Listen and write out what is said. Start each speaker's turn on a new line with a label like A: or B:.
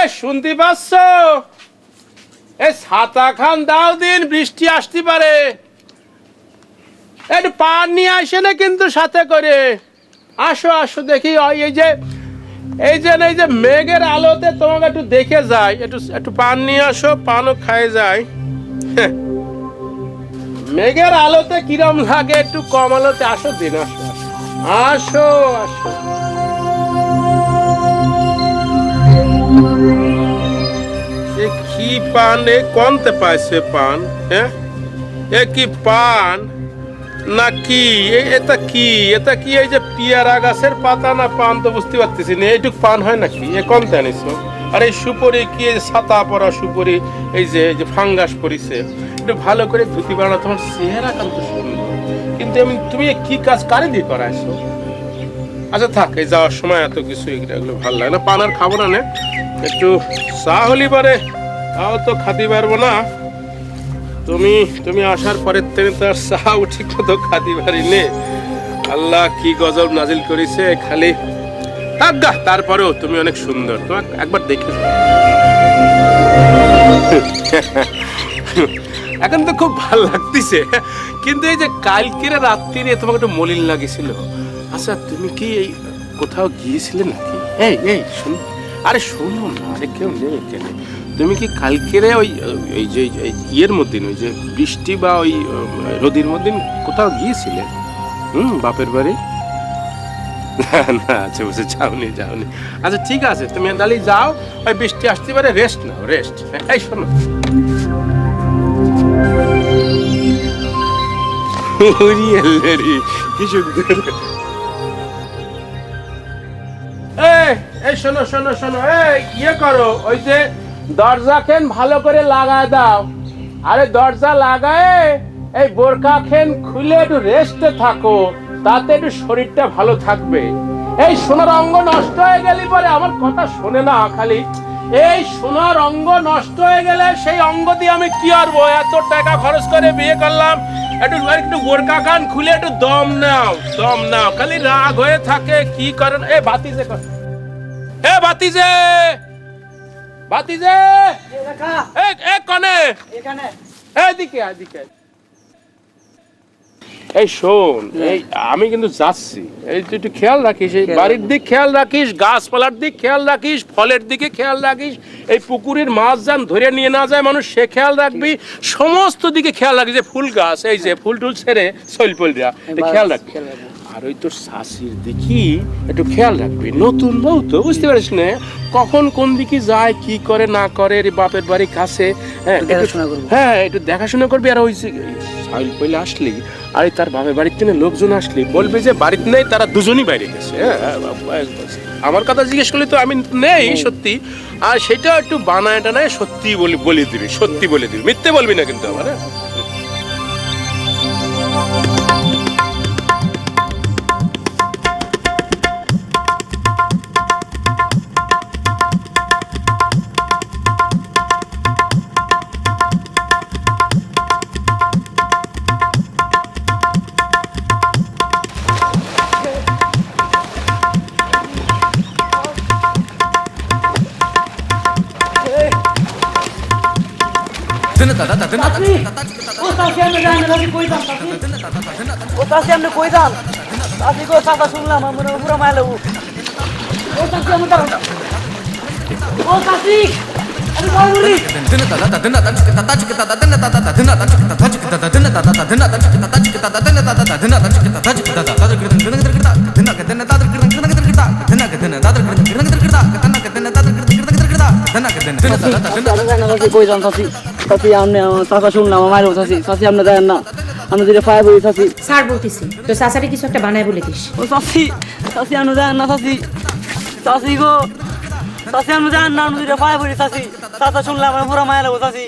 A: এ শুনতে পাচ্ছ? এ ছাতা খান দাও দিন, বৃষ্টি আসতে পারে। একটু পান নিয়ে আসে না কিন্তু সাথে করে। আসো আসো, দেখি এই যে এই যে এই যে মেঘের আলোতে তোমাকে একটু দেখে যায় একটু একটু পান নিয়ে আসো, পানও খায় যায়। মেঘের আলোতে কিরম লাগে একটু কম আলোতে? আসো দিন আসো। আসো আসো। এ কি পান? এ কোনতে পাইছে পান? হ্যাঁ এ কি পান? না কি? এটা কি? এটা কি এই যে পিয়ারা গাছের পাতা না পান তো বুঝতে পারতেছি না। এইটুক পান হয় নাকি? এ কোনতে আনিস আর এই সুপরি কি এই ছাতা পরা সুপরি, এই যে এই যে ফাঙ্গাস পরিছে, একটু ভালো করে ধুতি বানা তোমার চেহারা কান্ত সুন্দর। কিন্তু তুমি কি কাজ কারে দিয়ে করাইছো? আচ্ছা থাক এই যাওয়ার সময় এত কিছু এগুলো ভালো লাগে না। পানার খাব না। একটু চা হলি পারে। তাও তো খাতে পারব না। তুমি তুমি আসার পরের থেকে তো আর চাও ঠিক মতো খাতে পারি নে। আল্লাহ কি গজব নাজিল করেছে খালি। থাক গা, তারপরেও তুমি অনেক সুন্দর। তোমাকে একবার দেখে এখন তো খুব ভালো লাগতেছে। কিন্তু এই যে কালকের রাত্রিরে তোমাকে একটু মলিন লাগেছিল আচ্ছা তুমি কি এই কোথাও গিয়েছিলে নাকি? এই এই। শুন আরে শোনো না আরে কেউ নেই কেন তুমি কি কালকেরে ওই এই যে ইয়ের মধ্যে ওই যে বৃষ্টি বা ওই রোদির মধ্যে কোথাও গিয়েছিলে? হুম বাপের বাড়ি? না না আচ্ছা বুঝে যাওনি যাওনি আচ্ছা ঠিক আছে তুমি তাহলে যাও ওই বৃষ্টি আসতে পারে রেস্ট নাও রেস্ট এই শোনো। কি সুন্দর। এই, শোনো শোনো শোনো। এই ইয়ে করো ওই যে দরজা খেন ভালো করে লাগায় দাও। আরে দরজা লাগায় এই বোরকা খেন খুলে একটু রেস্টে থাকো তাতে একটু শরীরটা ভালো থাকবে। এই সোনার অঙ্গ নষ্ট হয়ে গেলে পরে আমার কথা শোনে না খালি। এই সোনার অঙ্গ নষ্ট হয়ে গেলে সেই অঙ্গ দিয়ে আমি কি করব এত টাকা খরচ করে বিয়ে করলাম। একটু একটু বোরকা খান খুলে একটু দম নাও দম নাও। খালি রাগ হয়ে থাকে কি করেন? এ বাতিজে কর এ বাতিজে বাতিজে এ এ কনে?
B: এখানে।
A: এদিকে এদিকে এই শোন এই আমি কিন্তু যাচ্ছি। এই তুই একটু খেয়াল রাখিস এই বাড়ির দিক খেয়াল রাখিস গাছপালার দিক খেয়াল রাখিস ফলের দিকে খেয়াল রাখিস এই পুকুরের মাছ যান ধরে নিয়ে না যায় মানুষ সে খেয়াল রাখবি। সমস্ত দিকে খেয়াল রাখিস যে ফুল গাছ এই যে ফুল টুল ছেড়ে খেয়াল রাখবি
B: খেয়াল রাখব।
A: আর ওই তোর শাশির দেখি একটু খেয়াল রাখবি। নতুন বউ তো বুঝতে পারিস না? কখন কোন দিকে যায় কি করে না করে এর বাপের বাড়ি কাছে হ্যাঁ
B: একটু দেখাশোনা করব।
A: হ্যাঁ একটু দেখাশোনা করবি আর ওই যে সাইল পইলে আসলি আর তার বাপের বাড়ির থেকে লোকজন আসলি বলবে যে বাড়িতে নেই তারা দুজনই বাইরে গেছে হ্যাঁ, হ্যাঁ, আমার কথা জিজ্ঞেস করলে তো আমি নেই সত্যি। আর সেটা একটু বানায় টানায় সত্যি বলি বলে দিবি সত্যি বলে দিবি। মিথ্যে বলবি না কিন্তু আমার হ্যাঁ?
B: ও চাষি আমি জানি না চাষি কই যান ও চাষি আপনি কই যান চাষি গো চাষা শুনলাম আমার পুরো মায়া লেবু ও চাষি আমি দাঁড়ান ও চাষি কই যান চাষি চাষি আপনি আমার চাষা শুনলাম আমার মায়ের চাষি চাষি আপনি দেন না আমি যদি পায়ে বলি চাষি
C: স্যার বলতেছি তো চাচারে কিছু একটা বানায় বলে দিস।
B: ও চাষি চাষি আপনি দেন না চাষি চাষি গো চাষি আপনি দেন না আমি যদি পায়ে বলি চাষি চাচা শুনলাম আমার পুরো মায়া লাগো চাষি